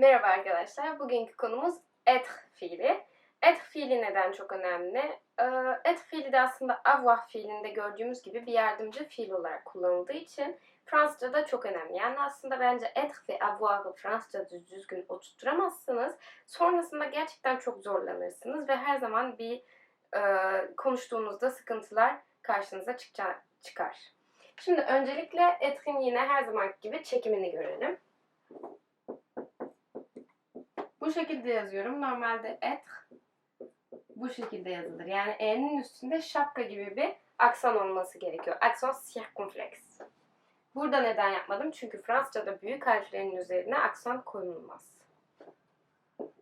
Merhaba arkadaşlar. Bugünkü konumuz être fiili. Être fiili neden çok önemli? Ee, être fiili de aslında avoir fiilinde gördüğümüz gibi bir yardımcı fiil olarak kullanıldığı için Fransızca'da çok önemli. Yani aslında bence être ve avoir'ı Fransızca'da düzgün oturtturamazsınız. Sonrasında gerçekten çok zorlanırsınız ve her zaman bir e, konuştuğunuzda sıkıntılar karşınıza çıkar. Şimdi öncelikle etrin yine her zaman gibi çekimini görelim. Bu şekilde yazıyorum. Normalde être bu şekilde yazılır. Yani E'nin üstünde şapka gibi bir aksan olması gerekiyor. Aksan circumflex. Burada neden yapmadım? Çünkü Fransızca'da büyük harflerin üzerine aksan koyulmaz.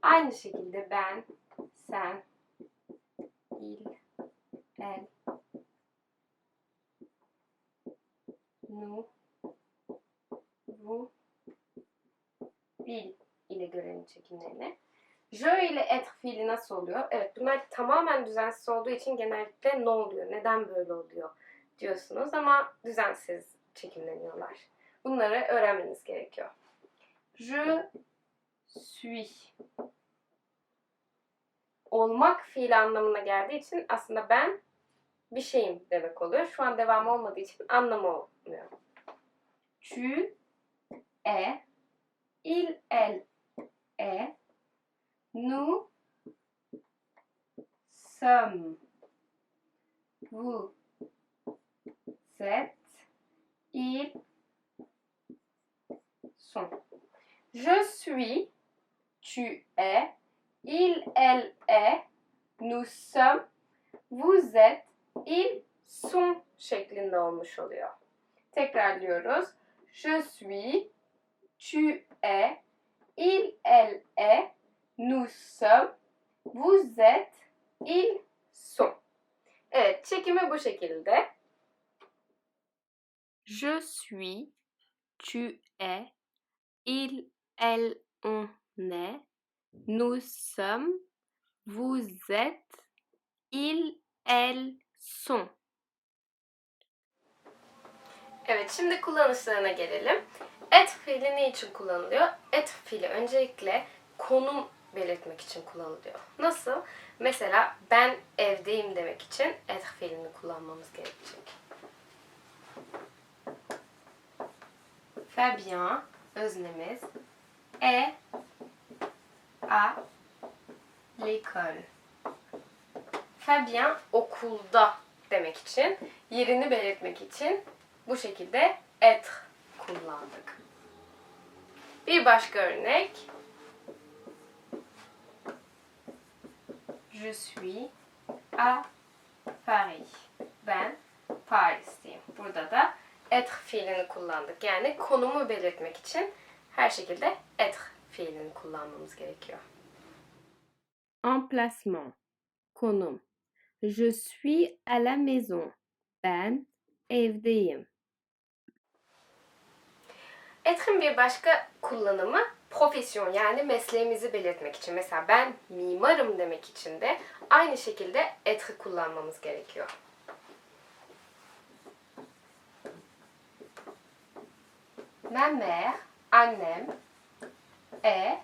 Aynı şekilde ben, sen, il, elle, nous, vous, il görelim çekimlerini. Je ile être fiili nasıl oluyor? Evet bunlar tamamen düzensiz olduğu için genellikle ne oluyor? Neden böyle oluyor? diyorsunuz ama düzensiz çekimleniyorlar. Bunları öğrenmeniz gerekiyor. Je suis olmak fiili anlamına geldiği için aslında ben bir şeyim demek oluyor. Şu an devam olmadığı için anlamı olmuyor. Tu es il, elle est, nous sommes, vous êtes, ils sont. Je suis, tu es, il, elle est, nous sommes, vous êtes, ils sont şeklinde olmuş oluyor. Tekrarlıyoruz. Je suis, tu es, il, elle est, nous sommes, vous êtes, ils sont. Evet, çekimi bu şekilde. Je suis, tu es, il, elle, on est, nous sommes, vous êtes, ils, elles sont. Evet, şimdi kullanışlarına gelelim. Et fiili ne için kullanılıyor? Et fiili öncelikle konum belirtmek için kullanılıyor. Nasıl? Mesela ben evdeyim demek için et fiilini kullanmamız gerekecek. Fabien, öznemiz, est à l'école. Fabien okulda demek için, yerini belirtmek için bu şekilde être kullandık. Bir başka örnek. Je suis à Paris. Ben Paris'teyim. Burada da être fiilini kullandık. Yani konumu belirtmek için her şekilde être fiilini kullanmamız gerekiyor. Emplacement. Konum. Je suis à la maison. Ben evdeyim. Etrin bir başka kullanımı profesyon yani mesleğimizi belirtmek için. Mesela ben mimarım demek için de aynı şekilde etri kullanmamız gerekiyor. Ma mère, annem, est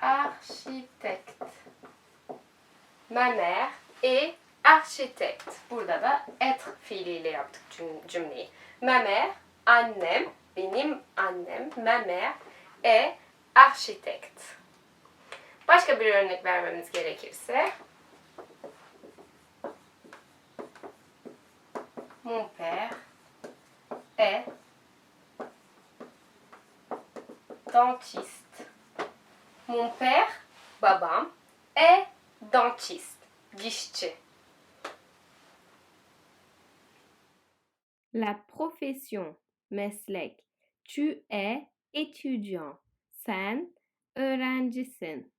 architecte. Ma mère est architecte. Burada da être fiiliyle yaptık cüm- cümleyi. Ma mère, annem, benim annem, ma mère est architecte. Başka bir örnek vermemiz gerekirse. Mon père est dentiste. Mon père, babam, est dentiste. Dişçi. La profession. Meslek. Tu es étudiant. Sen öğrencisin.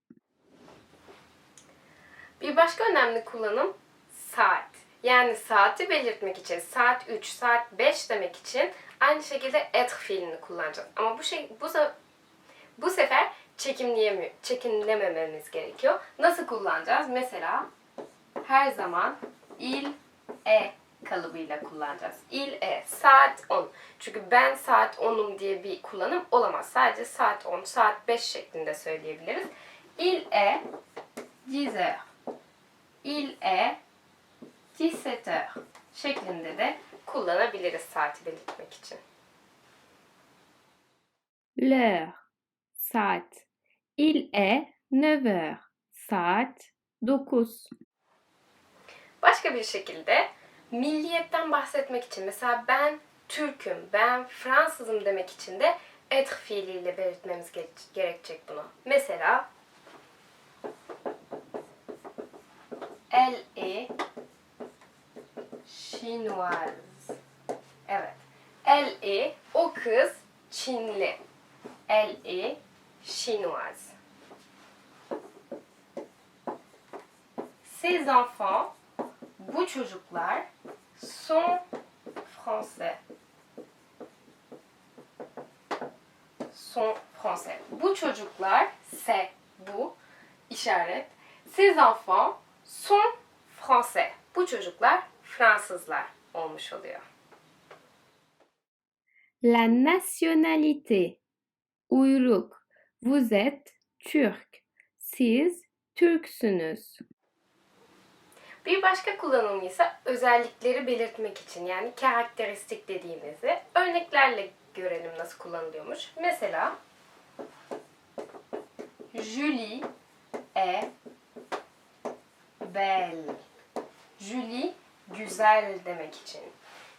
Bir başka önemli kullanım saat. Yani saati belirtmek için saat 3, saat 5 demek için aynı şekilde être fiilini kullanacağız. Ama bu şey bu bu sefer çekimleyemiyor, çekimlemememiz gerekiyor. Nasıl kullanacağız? Mesela her zaman il est kalıbıyla kullanacağız. Il est saat 10. Çünkü ben saat 10'um diye bir kullanım olamaz. Sadece saat 10, saat 5 şeklinde söyleyebiliriz. Il est 10 heures. Il est 17 heures şeklinde de kullanabiliriz saati belirtmek için. L'heure. Saat. Il est 9 heures. Saat 9. Başka bir şekilde milliyetten bahsetmek için mesela ben Türk'üm, ben Fransızım demek için de être fiiliyle belirtmemiz gere- gerekecek bunu. Mesela Elle est chinoise. Evet. Elle est, o kız Çinli. Elle est chinoise. Ces enfants, bu çocuklar sont français. Sont français. Bu çocuklar, c'est bu işaret. Ces enfants sont français. Bu çocuklar Fransızlar olmuş oluyor. La nationalité. Uyruk. Vous êtes Türk. Siz Türksünüz. Bir başka kullanımı ise özellikleri belirtmek için yani karakteristik dediğimizi örneklerle görelim nasıl kullanılıyormuş. Mesela Julie est belle. Julie güzel demek için.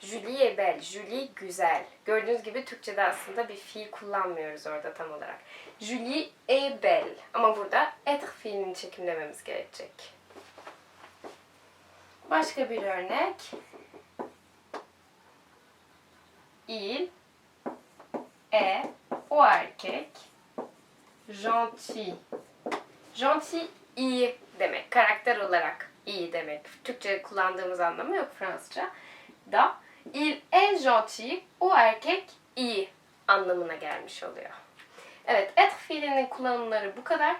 Julie est belle. Julie güzel. Gördüğünüz gibi Türkçe'de aslında bir fiil kullanmıyoruz orada tam olarak. Julie est belle. Ama burada être fiilini çekimlememiz gerekecek. Başka bir örnek. Il est o erkek gentil. Gentil iyi demek. Karakter olarak iyi demek. Türkçe kullandığımız anlamı yok Fransızca. Da il est gentil o erkek iyi anlamına gelmiş oluyor. Evet, être fiilinin kullanımları bu kadar.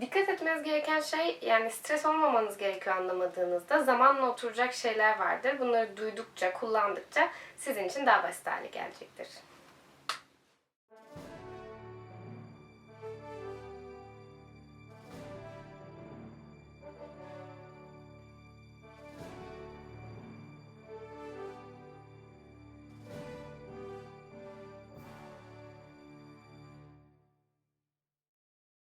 Dikkat etmeniz gereken şey yani stres olmamanız gerekiyor anlamadığınızda zamanla oturacak şeyler vardır. Bunları duydukça, kullandıkça sizin için daha basit hale gelecektir.